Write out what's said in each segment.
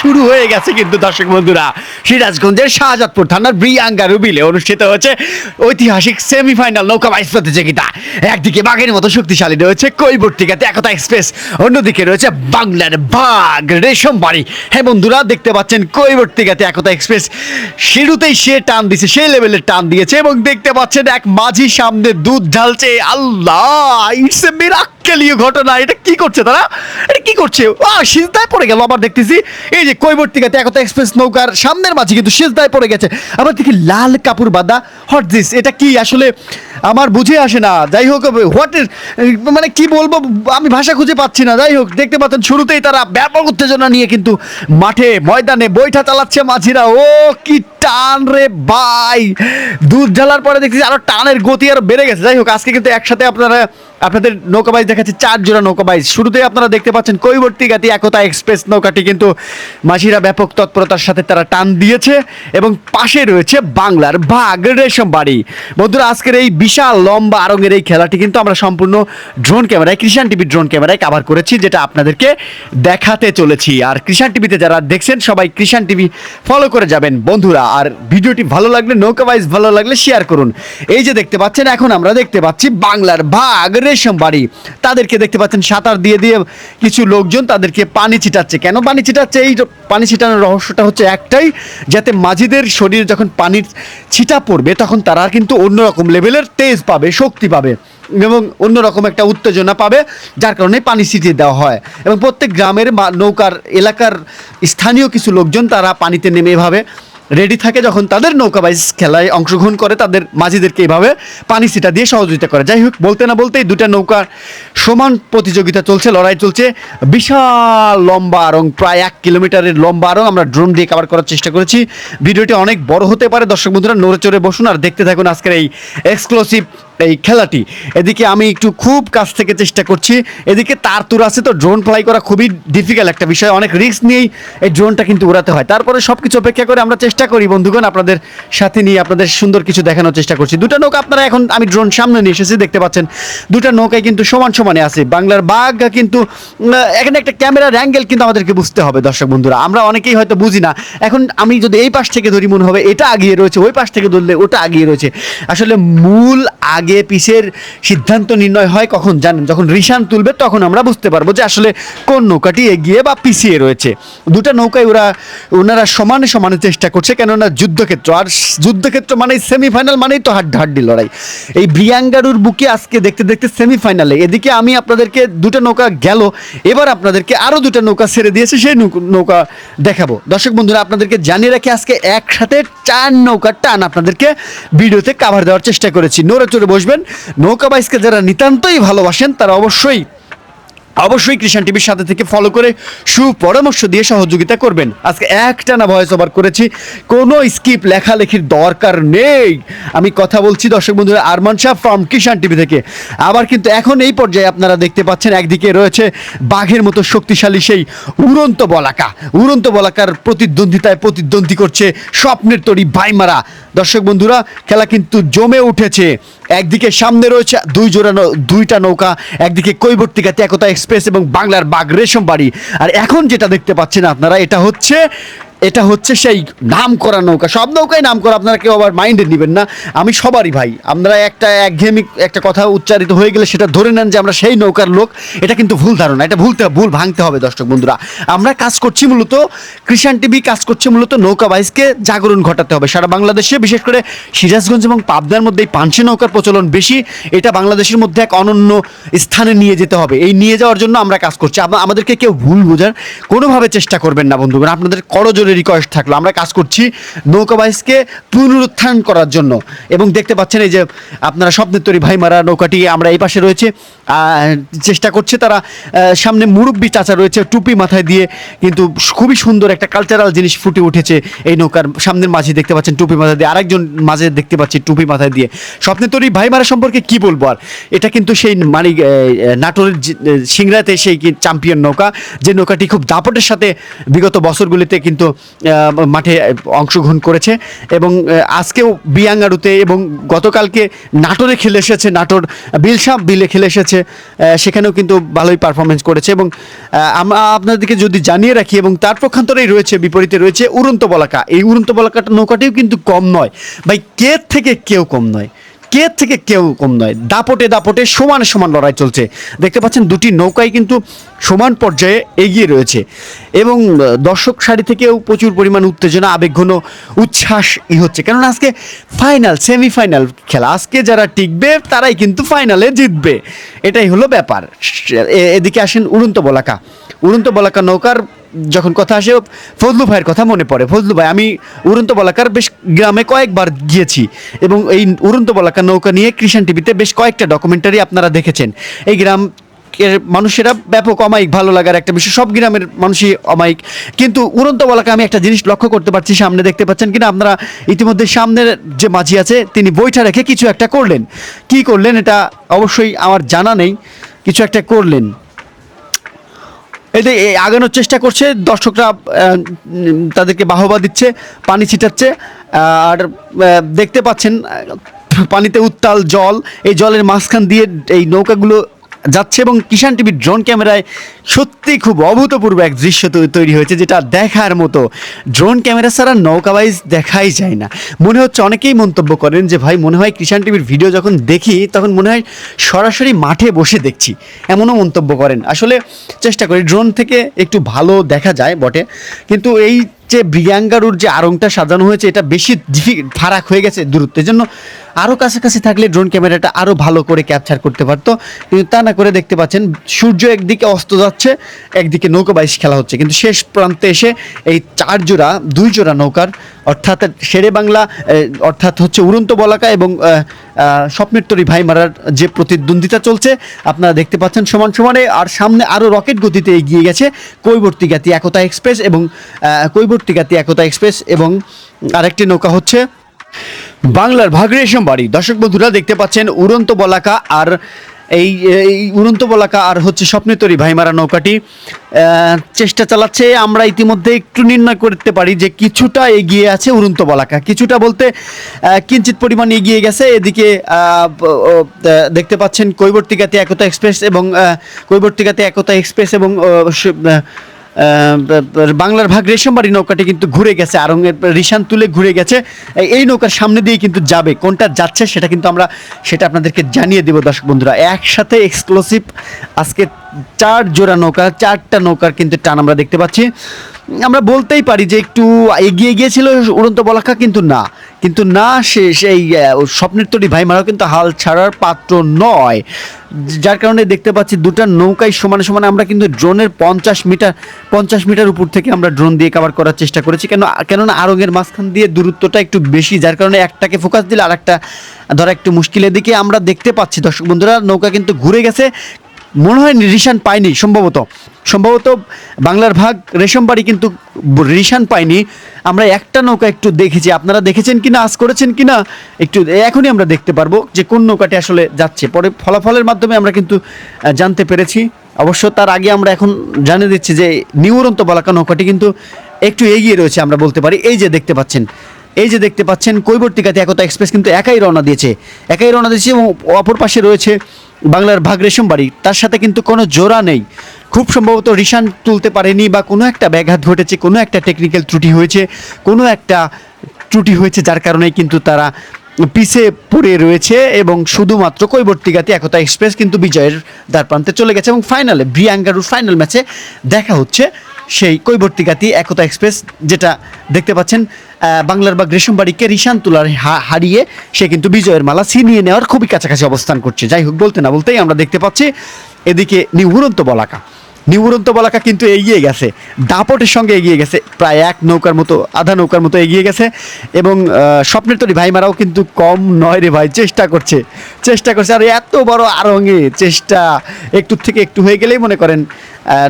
শুরু হয়ে গেছে কিন্তু দর্শক বন্ধুরা। সিরাজগঞ্জের শাহজাদপুর থানার ব্রিয়াঙ্গা রুবিলে অনুষ্ঠিত হচ্ছে ঐতিহাসিক সেমিফাইনাল নৌকা বাইস প্রতিযোগিতা। একদিকে বাঘের মতো শক্তিশালী রয়েছে কৈবর্তিকাতে একতা এক্সপ্রেস, অন্যদিকে রয়েছে বাংলার বাঘ রেশম বাড়ি। হ্যাঁ বন্ধুরা, দেখতে পাচ্ছেন কৈবর্তিকাতে একতা এক্সপ্রেস, শুরুতেই সে টান দিয়েছে সেই লেভেলের টান দিয়েছে এবং দেখতে পাচ্ছেন এক মাঝি সামনে দুধ ঢালছে। আল্লাহ ইটস এ মিরাক্কেলীয় ঘটনা। এটা কি করছে তারা? এটা কি করছে? আ সিজদায় পড়ে গেল আবার দেখতেছি, এই যে কৈবর্তিকাতে একতা এক্সপ্রেস নৌকার সামনের মাঝে কিন্তু সেজদায় পড়ে গেছে। আবার দেখি লাল কাপড় বাঁধা হট দিস এটা কি আসলে আমার বুঝে আসে না। যাই হোক হোয়াট মানে কি বলব, আমি ভাষা খুঁজে পাচ্ছি না। যাই হোক, দেখতে পাচ্ছেন শুরুতেই তারা ব্যাপক উত্তেজনা নিয়ে কিন্তু মাঠে, ময়দানে বৈঠা চালাচ্ছে মাঝিরা। ও, কি টান রে ভাই। দুধ ঢালার পরে দেখছি আরও টানের গতি আরও বেড়ে গেছে। যাই হোক, আজকে কিন্তু একসাথে আপনারা, আপনাদের নৌকা বাইজ দেখাচ্ছে, চার জোড়া নৌকাবাইজ শুরুতে আপনারা দেখতে পাচ্ছেন কৈবর্তী গাতি, একতা এক্সপ্রেস নৌকাটি কিন্তু মাঝিরা ব্যাপক তৎপরতার সাথে তারা টান দিয়েছে এবং পাশে রয়েছে বাংলার বাঘ রেশম বাড়ি। বন্ধুরা, আজকের এই বিশাল লম্বা আরঙের এই খেলাটি কিন্তু আমরা সম্পূর্ণ ড্রোন ক্যামেরায়, কৃষাণ টিভি ড্রোন ক্যামেরায় কাভার করেছি, যেটা আপনাদেরকে দেখাতে চলেছি। আর কৃষাণ টিভিতে যারা দেখছেন, সবাই কৃষাণ টিভি ফলো করে যাবেন। বন্ধুরা আর ভিডিওটি ভালো লাগলে, নৌকা ওয়াইজ ভালো লাগলে শেয়ার করুন। এই যে দেখতে পাচ্ছেন, এখন আমরা দেখতে পাচ্ছি বাংলার বাঘ রেশম বাড়ি। তাদেরকে দেখতে পাচ্ছেন, সাঁতার দিয়ে দিয়ে কিছু লোকজন তাদেরকে পানি ছিটাচ্ছে। কেন পানি ছিটাচ্ছে? এই পানি ছিটানোর রহস্যটা হচ্ছে একটাই, যাতে মাঝিদের শরীরে যখন পানির ছিটা পড়বে, তখন তারা কিন্তু অন্যরকম লেভেলের তেজ পাবে, শক্তি পাবে, এবং অন্যরকম একটা উত্তেজনা পাবে, যার কারণে পানি ছিটিয়ে দেওয়া হয়। এবং প্রত্যেক গ্রামের নৌকার এলাকার স্থানীয় কিছু লোকজন তারা পানিতে নেমে এভাবে রেডি থাকে যখন তাদের নৌকাবাইজ খেলায় অংশগ্রহণ করে, তাদের মাঝিদেরকে এইভাবে পানি সিটা দিয়ে সহযোগিতা করে। যাই হোক, বলতে না বলতেই দুটা নৌকার সমান প্রতিযোগিতা চলছে, লড়াই চলছে। বিশাল লম্বা আরং প্রায় এক কিলোমিটারের লম্বা আরং আমরা ড্রোন দিয়ে কভার করার চেষ্টা করেছি। ভিডিওটি অনেক বড় হতে পারে। দর্শক বন্ধুরা, নড়ে চড়ে বসুন আর দেখতে থাকুন আজকের এই এক্সক্লুসিভ এই খেলাটি। এদিকে আমি একটু খুব কাছ থেকে চেষ্টা করছি। এদিকে তার তুর আছে তো ড্রোন ফ্লাই করা খুবই ডিফিকাল্ট একটা বিষয়। অনেক রিস্ক নিয়েই এই ড্রোনটা কিন্তু উড়াতে হয়। তারপরে সব কিছু অপেক্ষা করে আমরা চেষ্টা করি বন্ধুগণ, আপনাদের সাথে নিয়ে আপনাদের সুন্দর কিছু দেখানোর চেষ্টা করছি। দুটো নৌকা আপনারা এখন আমি ড্রোন সামনে নিয়ে এসেছি, দেখতে পাচ্ছেন। দুটো নৌকায় কিন্তু সমান সমানে আছে। বাংলার বাঘ কিন্তু এখানে একটা ক্যামেরার অ্যাঙ্গেল কিন্তু আমাদেরকে বুঝতে হবে, দর্শক বন্ধুরা। আমরা অনেকেই হয়তো বুঝি না। এখন আমি যদি এই পাশ থেকে ধরি, মনে হবে এটা আগিয়ে রয়েছে, ওই পাশ থেকে ধরলে ওটা আগিয়ে রয়েছে। আসলে মূল আগে পিছের সিদ্ধান্ত নির্ণয় হয় কখন জানেন? যখন রিসান তুলবে তখন আমরা বুঝতে পারব যে আসলে কোন নৌকাটি এগিয়ে বা পিছিয়ে রয়েছে। দুটা নৌকায় ওরা, ওনারা সমানে সমানে চেষ্টা করছে, কেননা যুদ্ধক্ষেত্র। আর যুদ্ধক্ষেত্র মানেই সেমিফাইনাল মানেই তো হাড্ডাহাড্ডি লড়াই। এই ব্রিয়াঙ্গারুর বুকে আজকে দেখতে দেখতে সেমিফাইনালে। এদিকে আমি আপনাদেরকে দুটো নৌকা গেল, এবার আপনাদেরকে আরও দুটো নৌকা ছেড়ে দিয়েছে, সেই নৌক- দেখাবো। দর্শক বন্ধুরা, আপনাদেরকে জানিয়ে রাখি, আজকে একসাথে চার নৌকার টান আপনাদেরকে ভিডিওতে কাভার দেওয়ার চেষ্টা করেছি। নড়ে চড়ে বসবেন। নৌকা বাইসকে যারা নিতান্তই ভালোবাসেন, তারা অবশ্যই অবশ্যই কৃষাণ টিভির সাথে থেকে ফলো করে সুপরামর্শ দিয়ে সহযোগিতা করবেন। আজকে একটানা ভয়েস ওভার করেছি। কোনো স্কিপ লেখালেখির দরকার নেই। আমি কথা বলছি দর্শক বন্ধুরা, আরমান শাহ ফ্রম কিষাণ টিভি থেকে। আবার কিন্তু এখন এই পর্যায়ে আপনারা দেখতে পাচ্ছেন, একদিকে রয়েছে বাঘের মতো শক্তিশালী সেই উড়ন্ত বলাকা। উড়ন্ত বলাকার প্রতিদ্বন্দ্বিতায় প্রতিদ্বন্দ্বী করছে স্বপ্নের তরি ভাইমারা। দর্শক বন্ধুরা, খেলা কিন্তু জমে উঠেছে। একদিকে সামনে রয়েছে দুই জোড়া দুইটা নৌকা, একদিকে কৈবর্তিকা একতা এক্সপ্রেস এবং বাংলার বাঘ রেশম বাড়ি। আর এখন যেটা দেখতে পাচ্ছেন আপনারা, এটা হচ্ছে এটা হচ্ছে সেই নাম করা নৌকা। সব নৌকায় নাম করা আপনারা কেউ আবার মাইন্ডে নেবেন না। আমি সবারই ভাই, আমরা একটা একঘেয়েমি একটা কথা উচ্চারিত হয়ে গেলে সেটা ধরে নেন যে আমরা সেই নৌকার লোক। এটা কিন্তু ভুল ধারণা, এটা ভুলতে ভুল ভাঙতে হবে দর্শক বন্ধুরা। আমরা কাজ করছি মূলত, কৃষাণ টিভি কাজ করছে মূলত নৌকা বাইসকে জাগরণ ঘটাতে হবে। সারা বাংলাদেশে, বিশেষ করে সিরাজগঞ্জ এবং পাবনার মধ্যে এই পাঞ্চি নৌকার প্রচলন বেশি। এটা বাংলাদেশের মধ্যে এক অনন্য স্থানে নিয়ে যেতে হবে। এই নিয়ে যাওয়ার জন্য আমরা কাজ করছি। আমাদেরকে কেউ ভুল বোঝার কোনোভাবে চেষ্টা করবেন না বন্ধুগণ। আপনাদের করজোরে রিকোয়েস্ট থাকল। আমরা কাজ করছি নৌকা বাইসকে পুনরুত্থান করার জন্য। এবং দেখতে পাচ্ছেন এই যে আপনারা স্বপ্নের তরি ভাইমারা নৌকাটি আমরা এই পাশে রয়েছে। চেষ্টা করছে তারা সামনে মুরব্বি চাচা রয়েছে টুপি মাথায় দিয়ে। কিন্তু খুবই সুন্দর একটা কালচারাল জিনিস ফুটে উঠেছে এই নৌকার সামনের মাঝে দেখতে পাচ্ছেন টুপি মাথায় দিয়ে। আরেকজন মাঝে দেখতে পাচ্ছি টুপি মাথায় দিয়ে। স্বপ্নের তরি ভাইমারা সম্পর্কে কি বলব আর? এটা কিন্তু সেই মানে নাটোরের সিংড়াতে সেই চ্যাম্পিয়ন নৌকা। যে নৌকাটি খুব দাপটের সাথে বিগত বছরগুলিতে কিন্তু মাঠে অংশগ্রহণ করেছে এবং আজকেও বিয়াঙ্গারুতে এবং গতকালকে নাটোরে খেলে এসেছে, নাটোর বিলসাপ বিলে খেলে এসেছে সেখানেও কিন্তু ভালোই পারফরমেন্স করেছে এবং আমরা আপনাদেরকে যদি জানিয়ে রাখি এবং তার পক্ষান্তরেই রয়েছে, বিপরীতে রয়েছে উড়ন্ত বলাকা। এই উড়ন্ত বলাকাটা নৌকাটিও কিন্তু কম নয়। ভাই, কে থেকে কেউ কম নয়? কে থেকে কেউ কম নয়। দাপটে দাপটে সমান সমান লড়াই চলছে। দেখতে পাচ্ছেন দুটি নৌকাই কিন্তু সমান পর্যায়ে এগিয়ে রয়েছে। এবং দর্শক সারি থেকেও প্রচুর পরিমাণ উত্তেজনা, আবেগঘন উচ্ছ্বাস ই হচ্ছে। কেননা আজকে ফাইনাল সেমিফাইনাল খেলা। আজকে যারা টিকবে, তারাই কিন্তু ফাইনালে জিতবে। এটাই হলো ব্যাপার। এদিকে আসেন উড়ন্ত বলাকা। উড়ন্ত বলাকা নৌকার যখন কথা আসে, ফজলু ভাইয়ের কথা মনে পড়ে। ফজলু ভাই, আমি উড়ন্ত বলাকার বেশ গ্রামে কয়েকবার গিয়েছি এবং এই উড়ন্ত বলাকা নৌকা নিয়ে কৃষাণ টিভিতে বেশ কয়েকটা ডকুমেন্টারি আপনারা দেখেছেন। এই গ্রাম এর মানুষেরা ব্যাপক অমায়িক, ভালো লাগার একটা বিষয়, সব গ্রামের মানুষই অমায়িক। কিন্তু উড়ন্ত বলাকে আমি একটা জিনিস লক্ষ্য করতে পারছি, সামনে দেখতে পাচ্ছেন কিনা, আপনারা ইতিমধ্যে সামনের যে মাঝি আছে, তিনি বইটা রেখে কিছু একটা করলেন। কি করলেন এটা অবশ্যই আমার জানা নেই, কিছু একটা করলেন। এতে আগানোর চেষ্টা করছে, দর্শকরা তাদেরকে বাহবা দিচ্ছে, পানি ছিটাচ্ছে আর দেখতে পাচ্ছেন, পানিতে উত্তাল জল, এই জলের মাঝখান দিয়ে এই নৌকাগুলো যাচ্ছে এবং কিষান টিভির ড্রোন ক্যামেরায় সত্যি খুব অভূতপূর্ব এক দৃশ্য তৈরি হয়েছে, যেটা দেখার মতো। ড্রোন ক্যামেরা ছাড়া নৌকাবাইজ দেখাই যায় না। মনে হচ্ছে অনেকেই মন্তব্য করেন যে, ভাই, মনে হয় কিষান টিভির ভিডিও যখন দেখি, তখন মনে হয় সরাসরি মাঠে বসে দেখছি। এমনও মন্তব্য করেন। আসলে চেষ্টা করি, ড্রোন থেকে একটু ভালো দেখা যায় বটে, কিন্তু এই যে ব্রিয়াঙ্গারুর যে আরংটা সাজানো হয়েছে, এটা বেশি ফারাক হয়ে গেছে দূরত্বের জন্য আরও কাছাকাছি থাকলে ড্রোন ক্যামেরাটা আরও ভালো করে ক্যাপচার করতে পারতো। কিন্তু তা না করে দেখতে পাচ্ছেন, সূর্য একদিকে অস্ত যাচ্ছে, একদিকে নৌকা বাইশ খেলা হচ্ছে। কিন্তু শেষ প্রান্তে এসে এই চার জোড়া, দুই জোড়া নৌকার অর্থাৎ শেরে বাংলা অর্থাৎ হচ্ছে উড়ন্ত বলাকা এবং আহ, আহ, স্বপ্নের তরী ভাই মারার যে প্রতিদ্বন্দ্বিতা চলছে আপনারা দেখতে পাচ্ছেন সমান সমানে। আর সামনে আরও রকেট গতিতে এগিয়ে গেছে কৈবর্তী গাতি একতা এক্সপ্রেস এবং কৈবর্তী গাতি একতা এক্সপ্রেস এবং আরেকটি নৌকা হচ্ছে বাংলার ভাগরেশম বাড়ি দর্শক বন্ধুরা দেখতে পাচ্ছেন উড়ন্ত বলাকা আর এই এই উড়ন্ত বলাকা আর হচ্ছে স্বপ্নে ভাই ভাইমারা নৌকাটি চেষ্টা চালাচ্ছে। আমরা ইতিমধ্যে একটু নির্ণয় করতে পারি যে কিছুটা এগিয়ে আছে উড়ন্ত বলাকা। কিছুটা বলতে কিঞ্চিত পরিমাণ এগিয়ে গেছে। এদিকে দেখতে পাচ্ছেন কৈবর্তিকাতে একতা এক্সপ্রেস এবং কৈবর্তিকাতে একতা এক্সপ্রেস এবং বাংলার ভাগ রেশমবাড়ি নৌকাটি কিন্তু ঘুরে গেছে আরঙের রিশান তুলে ঘুরে গেছে। এই নৌকার সামনে দিয়ে কিন্তু যাবে, কোনটা যাচ্ছে সেটা কিন্তু আমরা, সেটা আপনাদেরকে জানিয়ে দেবো দর্শক বন্ধুরা। একসাথে এক্সক্লুসিভ আজকে চার জোড়া নৌকা, চারটা নৌকার কিন্তু টান আমরা দেখতে পাচ্ছি। আমরা বলতেই পারি যে একটু এগিয়ে গিয়েছিল উড়ন্ত বলাকা, কিন্তু না। কিন্তু না, সে সেই স্বপ্নের তরি ভাই মারাও কিন্তু হাল ছাড়ার পাত্র নয়। যার কারণে দেখতে পাচ্ছি দুটা নৌকায় সমানে সমানে আমরা কিন্তু ড্রোনের পঞ্চাশ মিটার পঞ্চাশ মিটার উপর থেকে আমরা ড্রোন দিয়ে কভার করার চেষ্টা করেছি। কেন, কেননা আরঙের মাঝখান দিয়ে দূরত্বটা একটু বেশি, যার কারণে একটাকে ফোকাস দিলে আর একটা ধরা একটু মুশকিলের দিকে আমরা দেখতে পাচ্ছি। দর্শক বন্ধুরা, নৌকা কিন্তু ঘুরে গেছে। মনে হয় রিশান পায়নি, সম্ভবত। সম্ভবত বাংলার ভাগ রেশমবাড়ি কিন্তু ব- রিশান পায়নি। আমরা একটা নৌকা একটু দেখেছি। আপনারা দেখেছেন কি না আজ করেছেন কি না একটু এখনই আমরা দেখতে পারব যে কোন নৌকাটি আসলে যাচ্ছে। পরে ফলাফলের মাধ্যমে আমরা কিন্তু জানতে পেরেছি। অবশ্য তার আগে আমরা এখন জানিয়ে দিচ্ছি যে নিউরন্ত বলাকা নৌকাটি কিন্তু একটু এগিয়ে রয়েছে, আমরা বলতে পারি। এই যে দেখতে পাচ্ছেন এই যে দেখতে পাচ্ছেন, কৈবর্তিকাতে একতা এক্সপ্রেস কিন্তু একাই রওনা দিয়েছে। একাই রওনা দিয়েছে এবং অপর পাশে রয়েছে বাংলার ভাগ রেশম বাড়ি। তার সাথে কিন্তু কোনো জোড়া নেই। খুব সম্ভবত রিশান তুলতে পারেনি বা কোনো একটা ব্যাঘাত ঘটেছে, কোনো একটা টেকনিক্যাল ত্রুটি হয়েছে, কোনো একটা ত্রুটি হয়েছে যার কারণে কিন্তু তারা পিছে পড়ে রয়েছে এবং শুধুমাত্র কৈবর্তিকাতে একতা এক্সপ্রেস কিন্তু বিজয়ের দ্বার প্রান্তে চলে গেছে এবং ফাইনালে ব্রিয়াঙ্গারুর ফাইনাল ম্যাচে দেখা হচ্ছে সেই কৈবর্তিকাতি একতা এক্সপ্রেস যেটা দেখতে পাচ্ছেন বাংলার বা গ্রেশমবাড়িকে রিশান তুলার হারিয়ে সে কিন্তু বিজয়ের মালা ছিনিয়ে নেওয়ার খুবই কাছাকাছি অবস্থান করছে। যাই হোক, বলতে না বলতেই আমরা দেখতে পাচ্ছি এদিকে নিউরন্ত বলাকা। নিউরন্ত বলাকা কিন্তু এগিয়ে গেছে। দাপটের সঙ্গে এগিয়ে গেছে। প্রায় এক নৌকার মতো, আধা নৌকার মতো এগিয়ে গেছে এবং স্বপ্নের তরি ভাইমারাও কিন্তু কম নয় রে ভাই, চেষ্টা করছে। চেষ্টা করছে আর এত বড় আরঙে চেষ্টা একটু থেকে একটু হয়ে গেলেই মনে করেন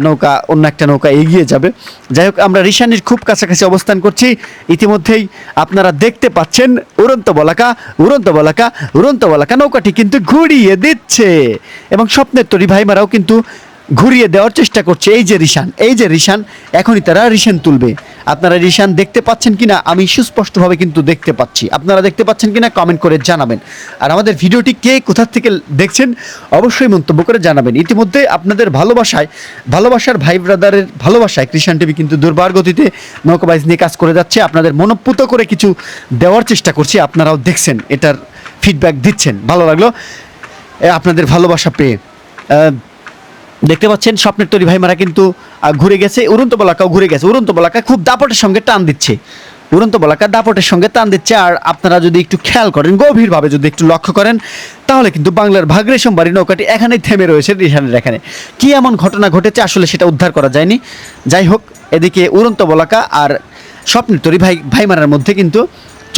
নৌকা, অন্য একটা নৌকা এগিয়ে যাবে। যাই হোক, আমরা রিশানির খুব কাছাকাছি অবস্থান করছি। ইতিমধ্যেই আপনারা দেখতে পাচ্ছেন উড়ন্ত বলাকা উড়ন্ত বলাকা উড়ন্ত বলাকা নৌকাটি কিন্তু ঘুরিয়ে দিচ্ছে। এবং স্বপ্নের তরি ভাইমারাও কিন্তু ঘুরিয়ে দেওয়ার চেষ্টা করছে। এই যে রিশান, এই যে রিশান, এখনই তারা রিশান তুলবে। আপনারা রিশান দেখতে পাচ্ছেন কিনা, আমি সুস্পষ্টভাবে কিন্তু দেখতে পাচ্ছি। আপনারা দেখতে পাচ্ছেন কিনা কমেন্ট করে জানাবেন। আর আমাদের ভিডিওটি কে কোথা থেকে দেখছেন, অবশ্যই মন্তব্য করে জানাবেন। ইতিমধ্যে আপনাদের ভালোবাসায়, ভালোবাসার ভাই ব্রাদারের ভালোবাসায় কৃষাণ টিভি কিন্তু দুর্বার গতিতে নৌকাবাইজ নিয়ে কাজ করে যাচ্ছে। আপনাদের মনোপুত করে কিছু দেওয়ার চেষ্টা করছি, আপনারাও দেখছেন, এটার ফিডব্যাক দিচ্ছেন। ভালো লাগল আপনাদের ভালোবাসা পেয়ে। দেখতে পাচ্ছেন স্বপ্নের তরি ভাইমারা কিন্তু আহ, ঘুরে গেছে উড়ন্ত বলাকাও ঘুরে গেছে। উড়ন্ত বলাকা খুব দাপটের সঙ্গে টান দিচ্ছে। উড়ন্ত বলাকা দাপটের সঙ্গে টান দিচ্ছে আর আপনারা যদি একটু খেয়াল করেন গভীরভাবে যদি একটু লক্ষ্য করেন তাহলে কিন্তু বাংলার ভাগ্রেশম বাড়ি নৌকাটি এখানেই থেমে রয়েছে রিহানের এখানে। কি এমন ঘটনা ঘটেছে আসলে সেটা উদ্ধার করা যায়নি। যাই হোক এদিকে উড়ন্ত বলাকা আর স্বপ্নের তরি ভাই ভাইমারার মধ্যে কিন্তু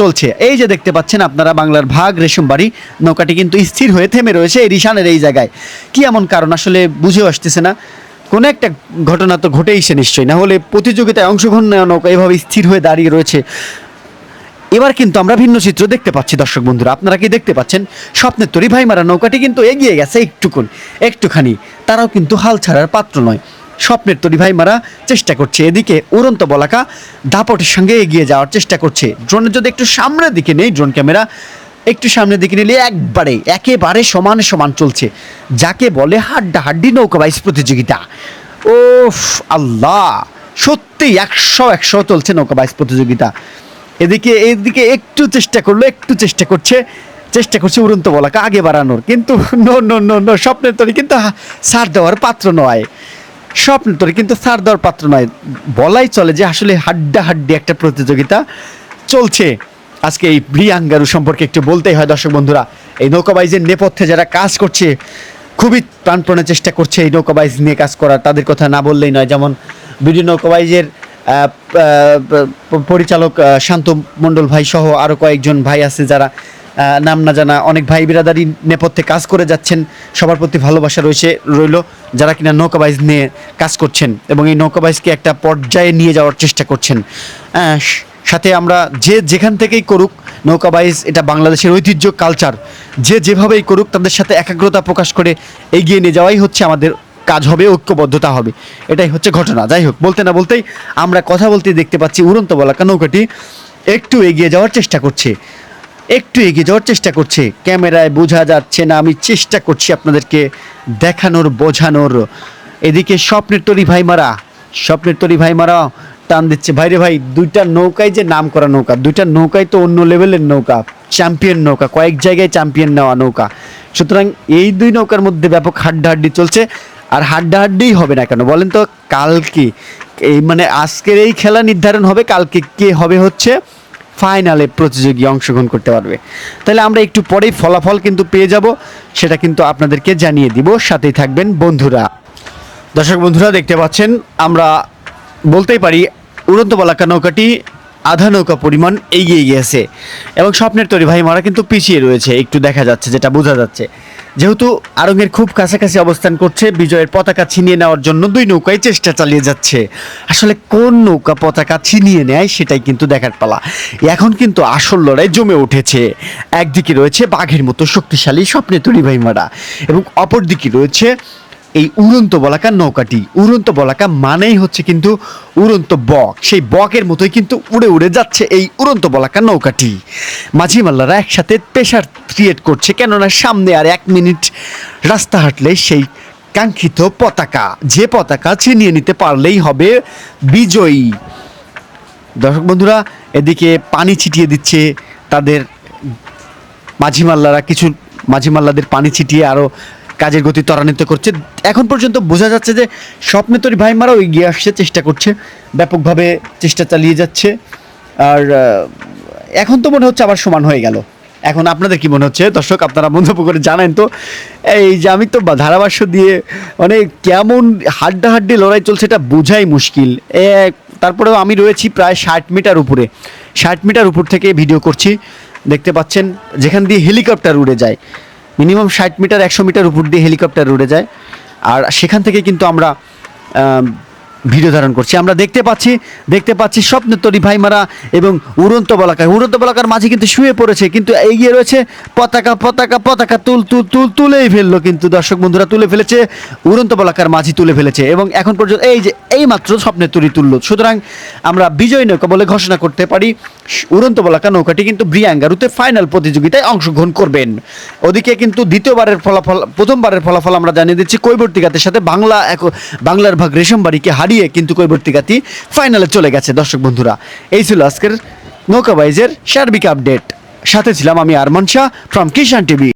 চলছে। এই যে দেখতে পাচ্ছেন আপনারা বাংলার ভাগ, রেশম বাড়ি, নৌকাটি কিন্তু স্থির হয়ে থেমে রয়েছে এই রিশানের এই জায়গায়। কি এমন কারণ? আসলে বুঝেও আসতেছে না। কোনো একটা ঘটনা তো ঘটেইছে নিশ্চয়ই। না হলে প্রতিযোগিতায় অংশগ্রহণ নেওয়া নৌকা এভাবে স্থির হয়ে দাঁড়িয়ে রয়েছে। এবার কিন্তু আমরা ভিন্ন চিত্র দেখতে পাচ্ছি, দর্শক বন্ধুরা। আপনারা কি দেখতে পাচ্ছেন? স্বপ্নের তরি ভাইমারা নৌকাটি কিন্তু এগিয়ে গেছে একটুকুন, একটুখানি। তারাও কিন্তু হাল ছাড়ার পাত্র নয়। স্বপ্নের তরি ভাইমারা চেষ্টা করছে। এদিকে উড়ন্ত বলাকা দাপটের সঙ্গে এগিয়ে যাওয়ার চেষ্টা করছে। ড্রোনের যদি একটু সামনের দিকে নেই ড্রোন ক্যামেরা, একটু সামনের দিকে নিলে একবারে, একেবারে সমান সমান চলছে। যাকে বলে হাড্ডা হাড্ডি নৌকা বাইস প্রতিযোগিতা। ও আল্লাহ সত্যি একশো একশো চলছে নৌকা বাইস প্রতিযোগিতা। এদিকে এদিকে একটু চেষ্টা করল, একটু চেষ্টা করছে চেষ্টা করছে উড়ন্ত বলাকে আগে বাড়ানোর। কিন্তু নো নো নো নো স্বপ্নের তরি কিন্তু সার দেওয়ার পাত্র নয়। স্বপ্নের তরি, কিন্তু ছাড় দেওয়ার পাত্র নয় বলাই চলে যে আসলে হাড্ডা হাড্ডি একটা প্রতিযোগিতা চলছে। আজকে এই ব্রিয়াঙ্গারু সম্পর্কে একটু বলতেই হয় দর্শক বন্ধুরা, এই নৌকাবাইজের নেপথ্যে যারা কাজ করছে, খুবই প্রাণপণে চেষ্টা করছে এই নৌকাবাইজ নিয়ে কাজ করার, তাদের কথা না বললেই নয়। যেমন বিডি নৌকাবাইজের পরিচালক শান্ত মণ্ডল ভাই সহ আরও কয়েকজন ভাই আছে যারা নাম না জানা অনেক ভাই বিরাদারি নেপথ্যে কাজ করে যাচ্ছেন। সবার প্রতি ভালোবাসা রয়েছে, রইল যারা কিনা নৌকাবাইজ নিয়ে কাজ করছেন এবং এই নৌকাবাইজকে একটা পর্যায়ে নিয়ে যাওয়ার চেষ্টা করছেন। সাথে আমরা যে যেখান থেকেই করুক নৌকাবাইজ এটা বাংলাদেশের ঐতিহ্য, কালচার। যে যেভাবেই করুক, তাদের সাথে একাগ্রতা প্রকাশ করে এগিয়ে নিয়ে যাওয়াই হচ্ছে আমাদের কাজ হবে, ঐক্যবদ্ধতা হবে। এটাই হচ্ছে ঘটনা। যাই হোক, বলতে না বলতেই আমরা কথা বলতে দেখতে পাচ্ছি, উড়ন্ত বলাকা নৌকাটি একটু এগিয়ে যাওয়ার চেষ্টা করছে। একটু এগিয়ে যাওয়ার চেষ্টা করছে। ক্যামেরায় বোঝা যাচ্ছে না, আমি চেষ্টা করছি আপনাদেরকে দেখানোর, বোঝানোর। এদিকে স্বপ্নের তরি ভাই মারা, স্বপ্নের তরি ভাই মারা টান দিচ্ছে। ভাইরে ভাই, দুইটা নৌকায় যে নাম করা নৌকা, দুইটা নৌকায় তো অন্য লেভেলের নৌকা, চ্যাম্পিয়ন নৌকা, কয়েক জায়গায় চ্যাম্পিয়ন নেওয়া নৌকা। সুতরাং এই দুই নৌকার মধ্যে ব্যাপক হাড্ডাহাড্ডি চলছে, আর হাড্ডাহাড্ডিই হবে না কেন? বলেন তো কালকে এই মানে আজকের এই খেলা নির্ধারণ হবে, কালকে কে হবে হচ্ছে? ফাইনালে প্রতিযোগী অংশগ্রহণ করতে পারবে। তাহলে আমরা একটু পরেই ফলাফল কিন্তু পেয়ে যাব, সেটা কিন্তু আপনাদেরকে জানিয়ে দিব। সাথেই থাকবেন বন্ধুরা। দর্শক বন্ধুরা, দেখতে পাচ্ছেন, আমরা বলতেই পারি উড়ন্ত বলাকা নৌকাটি আধা নৌকা পরিমাণ এগিয়ে গিয়েছে। এবং স্বপ্নের তরি ভাই মারা কিন্তু পিছিয়ে রয়েছে, একটু দেখা যাচ্ছে, যেটা বোঝা যাচ্ছে। যেহেতু আরঙের খুব কাছাকাছি অবস্থান করছে, বিজয়ের পতাকা ছিনিয়ে নেওয়ার জন্য দুই নৌকায় চেষ্টা চালিয়ে যাচ্ছে। আসলে কোন নৌকা পতাকা ছিনিয়ে নেয় সেটাই কিন্তু দেখার পালা। এখন কিন্তু আসল লড়াই জমে উঠেছে। একদিকে রয়েছে বাঘের মতো শক্তিশালী স্বপ্নে তরি ভাই মারা এবং অপরদিকে রয়েছে এই উড়ন্ত বলাকা নৌকাটি। উড়ন্ত বলাকা মানেই হচ্ছে কিন্তু উড়ন্ত বক। সেই বকের মতোই কিন্তু উড়ে উড়ে যাচ্ছে এই উড়ন্ত বলাকা নৌকাটি। মাঝি মাল্লারা একসাথে প্রেশার ক্রিয়েট করছে কেননা সামনে আর এক মিনিট রাস্তা হাঁটলে সেই কাঙ্ক্ষিত পতাকা। যে পতাকা ছিনিয়ে নিতে পারলেই হবে বিজয়ী। দর্শক বন্ধুরা, এদিকে পানি ছিটিয়ে দিচ্ছে তাদের মাঝিমাল্লারা কিছু মাঝিমাল্লাদের পানি ছিটিয়ে আরও কাজের গতি ত্বরান্বিত করছে। এখন পর্যন্ত বোঝা যাচ্ছে যে স্বপ্নে তরি ভাইমারাও এগিয়ে আসছে, চেষ্টা করছে, ব্যাপকভাবে চেষ্টা চালিয়ে যাচ্ছে। আর এখন তো মনে হচ্ছে আবার সমান হয়ে গেল। এখন আপনাদের কি মনে হচ্ছে? দর্শক, আপনারা মন্তব্য করে জানেন তো। এই যে আমি তো ধারাভাষ্য দিয়ে মানে কেমন হাড্ডাহাড্ডি লড়াই চলছে, এটা বোঝাই মুশকিল। এ, তারপরেও আমি রয়েছি প্রায় ষাট মিটার উপরে। ষাট মিটার উপর থেকে ভিডিও করছি। দেখতে পাচ্ছেন, যেখান দিয়ে হেলিকপ্টার উড়ে যায়। মিনিমাম ষাট মিটার একশো মিটার উপর দিয়ে হেলিকপ্টার উড়ে যায়। আর সেখান থেকে কিন্তু আমরা আম, ভিডিও ধারণ করছি। আমরা দেখতে পাচ্ছি দেখতে পাচ্ছি স্বপ্নের তরি ভাইমারা এবং উড়ন্ত বলাকার। উড়ন্ত বলাকার মাঝে কিন্তু শুয়ে পড়েছে, কিন্তু এগিয়ে রয়েছে পতাকা পতাকা পতাকা তুল তুল তুল, তুলেই ফেলল কিন্তু দর্শক বন্ধুরা, তুলে ফেলেছে, উড়ন্ত বলাকার মাঝি তুলে ফেলেছে এবং এখন পর্যন্ত এই যে, এই মাত্র স্বপ্নের তরি তুললো। সুতরাং আমরা বিজয় নৌকা বলে ঘোষণা করতে পারি, উড়ন্ত বলাকা নৌকাটি কিন্তু ব্রিয়াঙ্গারুতে ফাইনাল প্রতিযোগিতায় অংশগ্রহণ করবেন। ওদিকে কিন্তু দ্বিতীয়বারের ফলাফল, প্রথমবারের ফলাফল আমরা জানিয়ে দিচ্ছি কৈবর্তিকাতের সাথে বাংলা এক, বাংলার ভাগ রেশমবাড়িকে হারিয়ে কিন্তু কৈবর্তিকাতি ফাইনালে চলে গেছে, দর্শক বন্ধুরা। এই ছিল আজকের নৌকাবাইজের সার্বিক আপডেট। সাথে ছিলাম আমি আরমান শাহ ফ্রম কিষান টিভি